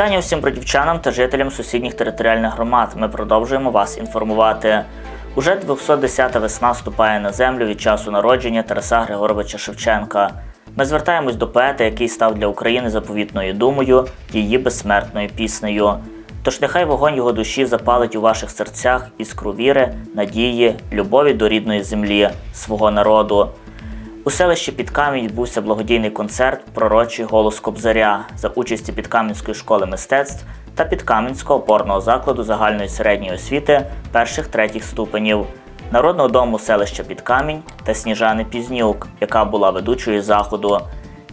Вітання усім бродівчанам та жителям сусідніх територіальних громад. Ми продовжуємо вас інформувати. Уже 210-та весна ступає на землю від часу народження Тараса Григоровича Шевченка. Ми звертаємось до поета, який став для України заповітною думою, її безсмертною піснею. Тож нехай вогонь його душі запалить у ваших серцях іскру віри, надії, любові до рідної землі, свого народу. У селищі Підкамінь відбувся благодійний концерт Пророчий голос Кобзаря за участі Підкам'янської школи мистецтв та Підкам'янського опорного закладу загальної середньої освіти перших третіх ступенів, Народного дому селища Підкамінь та Сніжани Пізнюк, яка була ведучою заходу.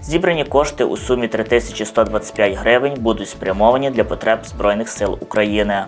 Зібрані кошти у сумі 3125 гривень будуть спрямовані для потреб Збройних сил України.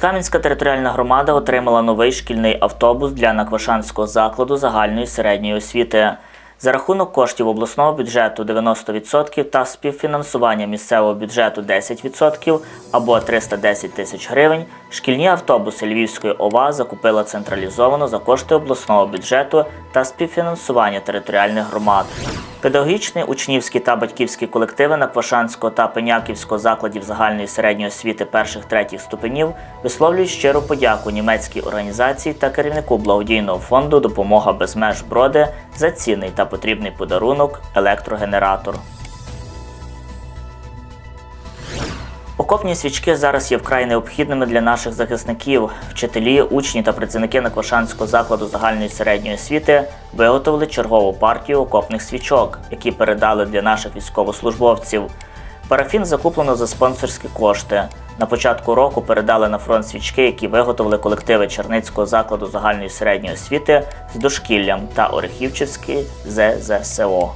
Підкам'янська територіальна громада отримала новий шкільний автобус для Наквашанського закладу загальної середньої освіти. За рахунок коштів обласного бюджету 90% та співфінансування місцевого бюджету 10% або 310 тисяч гривень, шкільні автобуси Львівської ОВА закупила централізовано за кошти обласного бюджету та співфінансування територіальних громад. Педагогічні, учнівські та батьківські колективи Наквашанського та Пеняківського закладів загальної середньої освіти перших третіх ступенів висловлюють щиру подяку німецькій організації та керівнику благодійного фонду Допомога без меж броди за цінний та потрібний подарунок електрогенератор. Окопні свічки зараз є вкрай необхідними для наших захисників. Вчителі, учні та працівники Наквашанського закладу загальної середньої освіти виготовили чергову партію окопних свічок, які передали для наших військовослужбовців. Парафін закуплено за спонсорські кошти. На початку року передали на фронт свічки, які виготовили колективи Черницького закладу загальної середньої освіти з дошкіллям та Орехівчівський ЗЗСО.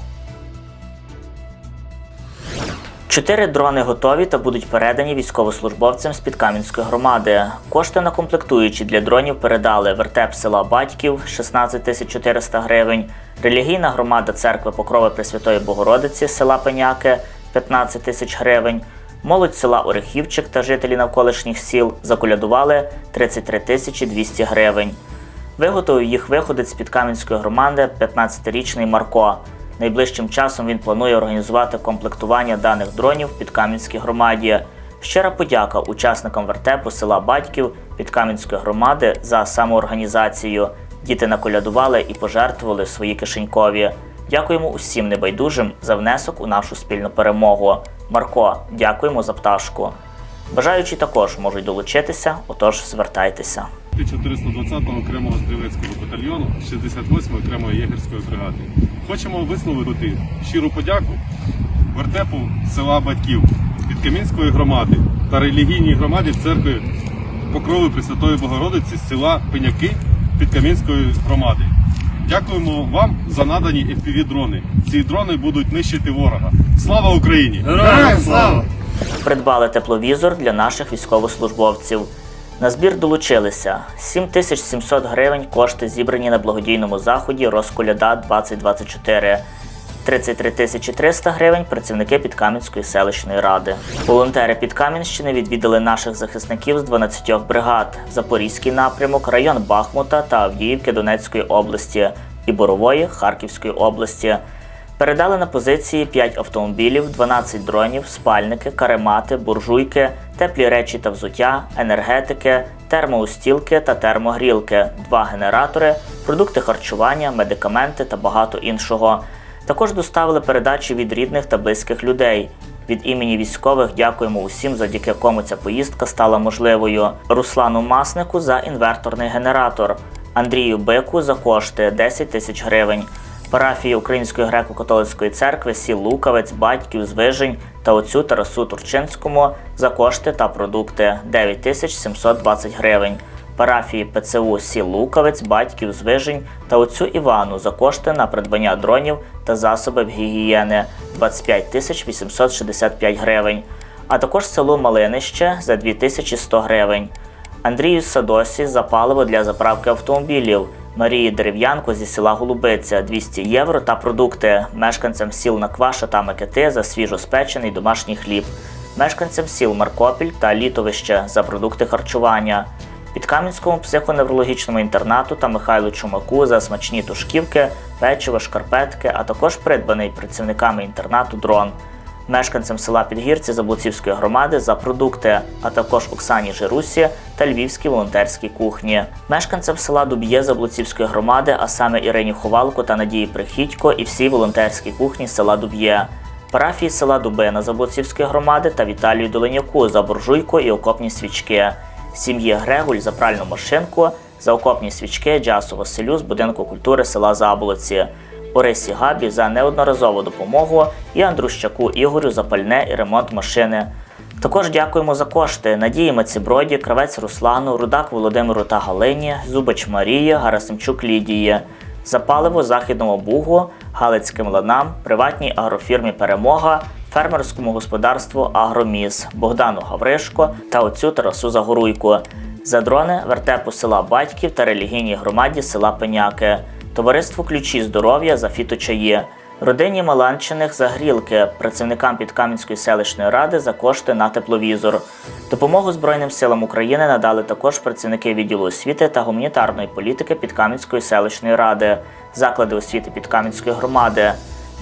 Чотири дрони готові та будуть передані військовослужбовцям з Підкам'янської громади. Кошти на комплектуючі для дронів передали вертеп села Батьків 16 тисяч 400 гривень, релігійна громада церкви Покрови Пресвятої Богородиці села Пеняки 15 тисяч гривень. Молодь села Орехівчик та жителі навколишніх сіл заколядували 33 тисячі 200 гривень. Виготовив їх виходець з Підкам'янської громади 15-річний Марко. Найближчим часом він планує організувати комплектування даних дронів в Підкам'янській громаді. Щира подяка учасникам вертепу села Батьків Підкам'янської громади за самоорганізацію. Діти наколядували і пожертвували свої кишенькові. Дякуємо усім небайдужим за внесок у нашу спільну перемогу. Марко, дякуємо за пташку. Бажаючі також можуть долучитися, отож звертайтеся. 420-го окремого стрілецького батальйону 68-ї окремої єгерської бригади. Хочемо висловити щиру подяку вертепу села Батьків Підкам'янської громади та релігійній громаді церкви Покрови Пресвятої Богородиці з села Пеняки Підкам'янської громади. Дякуємо вам за надані FPV-дрони. Ці дрони будуть нищити ворога. Слава Україні! Героям слава! Придбали тепловізор для наших військовослужбовців. На збір долучилися 7700 гривень кошти зібрані на благодійному заході Розколяда 2024. 33 тисячі 300 гривень працівники Підкам'янської селищної ради. Волонтери Підкам'янщини відвідали наших захисників з 12 бригад: Запорізький напрямок, район Бахмута та Авдіївки Донецької області і Борової Харківської області. Передали на позиції 5 автомобілів, 12 дронів, спальники, каремати, буржуйки, теплі речі та взуття, енергетики, термоустілки та термогрілки, два генератори, продукти харчування, медикаменти та багато іншого. Також доставили передачі від рідних та близьких людей. Від імені військових дякуємо усім, завдяки кому ця поїздка стала можливою. Руслану Маснику за інверторний генератор, Андрію Бику за кошти 10 тисяч гривень парафії Української греко-католицької церкви сіл Лукавець, Батьків, Звижень та отцю Тарасу Турчинському за кошти та продукти 9720 гривень. Парафії ПЦУ сіл Лукавець, Батьків, Звижень та отцю Івану за кошти на придбання дронів та засобів гігієни 25 тисяч 865 гривень, а також село Малинище за 2100 гривень. Андрію Садосі за паливо для заправки автомобілів, Марії Дерев'янко зі села Голубиця 200 євро та продукти, мешканцям сіл Накваша та Микити за свіжоспечений домашній хліб, мешканцям сіл Маркопіль та Літовище за продукти харчування, Підкам'янському психоневрологічному інтернату та Михайлу Чумаку за смачні тушківки, печиво, шкарпетки, а також придбаний працівниками інтернату дрон. Мешканцям села Підгірці Заблуцівської громади за продукти, а також Оксані Жирусі та Львівській волонтерській кухні, мешканцям села Дуб'є Заблуцівської громади, а саме Ірині Ховалко та Надії Прихідько і всій волонтерській кухні села Дуб'є. Парафії села Дубина Заблуцівської громади та Віталію Доленяку за буржуйку і окопні свічки, сім'ї Грегуль за пральну машинку, за окопні свічки Джасу Василю з будинку культури села Заболоці, Орисі Габі за неодноразову допомогу і Андрущаку Ігорю за пальне і ремонт машини. Також дякуємо за кошти. Надії Маціброді, Кравець Руслану, Рудак Володимиру та Галині, Зубач Марії, Гарасимчук Лідії, за паливо Західному Бугу, Галицьким ланам, приватній агрофірмі Перемога, фермерському господарству Агроміс Богдану Гавришко та отцю Тарасу Загоруйку. За дрони вертепу села Батьків та релігійній громаді села Пеняки, товариству ключі здоров'я за фіточаї. Родині Маланчиних за грілки, працівникам Підкам'янської селищної ради за кошти на тепловізор. Допомогу Збройним силам України надали також працівники відділу освіти та гуманітарної політики Підкам'янської селищної ради, заклади освіти Підкам'янської громади.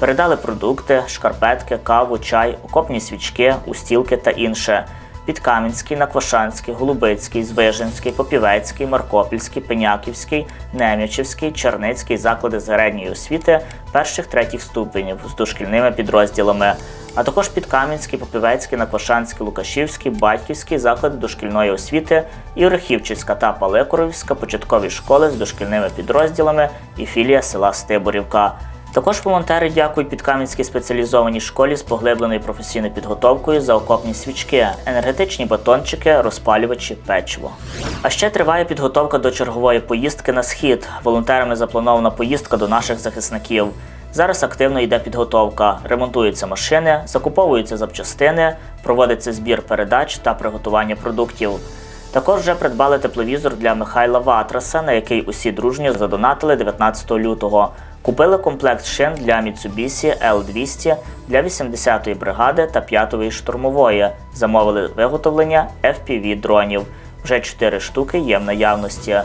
Передали продукти, шкарпетки, каву, чай, окопні свічки, устілки та інше. Підкам'янський, Наквашанський, Голубицький, Звижинський, Попівецький, Маркопільський, Пеняківський, Нем'ячівський, Черницький заклади середньої освіти перших третіх ступенів з дошкільними підрозділами, а також Підкам'янський, Попівецький, Наквашанський, Лукашівський, Батьківський заклади дошкільної освіти і Орехівчівська та Палекоровська початкові школи з дошкільними підрозділами і філія села Стиборівка. Також волонтери дякують Підкам'янській спеціалізованій школі з поглибленою професійною підготовкою за окопні свічки, енергетичні батончики, розпалювачі, печиво. А ще триває підготовка до чергової поїздки на схід. Волонтерами запланована поїздка до наших захисників. Зараз активно йде підготовка, ремонтуються машини, закуповуються запчастини, проводиться збір передач та приготування продуктів. Також вже придбали тепловізор для Михайла Ватраса, на який усі дружньо задонатили 19 лютого. Купили комплект шин для Mitsubishi L200 для 80-ї бригади та 5-ї штурмової. Замовили виготовлення FPV дронів. Вже 4 штуки є в наявності.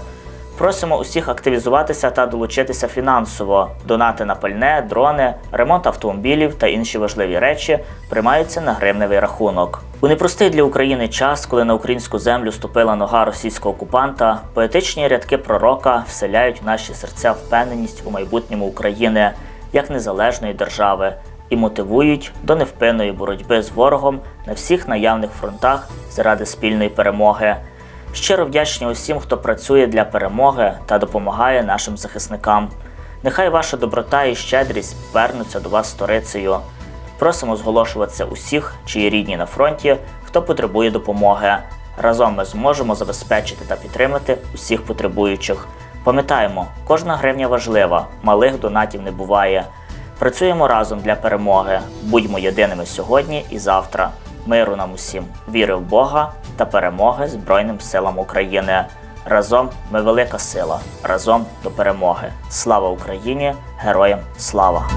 Просимо усіх активізуватися та долучитися фінансово. Донати на пальне, дрони, ремонт автомобілів та інші важливі речі приймаються на гривневий рахунок. У непростий для України час, коли на українську землю ступила нога російського окупанта, поетичні рядки пророка вселяють в наші серця впевненість у майбутньому України як незалежної держави і мотивують до невпинної боротьби з ворогом на всіх наявних фронтах заради спільної перемоги. Щиро вдячні усім, хто працює для перемоги та допомагає нашим захисникам. Нехай ваша доброта і щедрість повернуться до вас сторицею. Просимо зголошуватися усіх, чиї рідні на фронті, хто потребує допомоги. Разом ми зможемо забезпечити та підтримати усіх потребуючих. Пам'ятаємо, кожна гривня важлива, малих донатів не буває. Працюємо разом для перемоги. Будьмо єдиними сьогодні і завтра. Миру нам усім, віри в Бога та перемоги Збройним силам України. Разом ми велика сила, разом до перемоги. Слава Україні! Героям слава!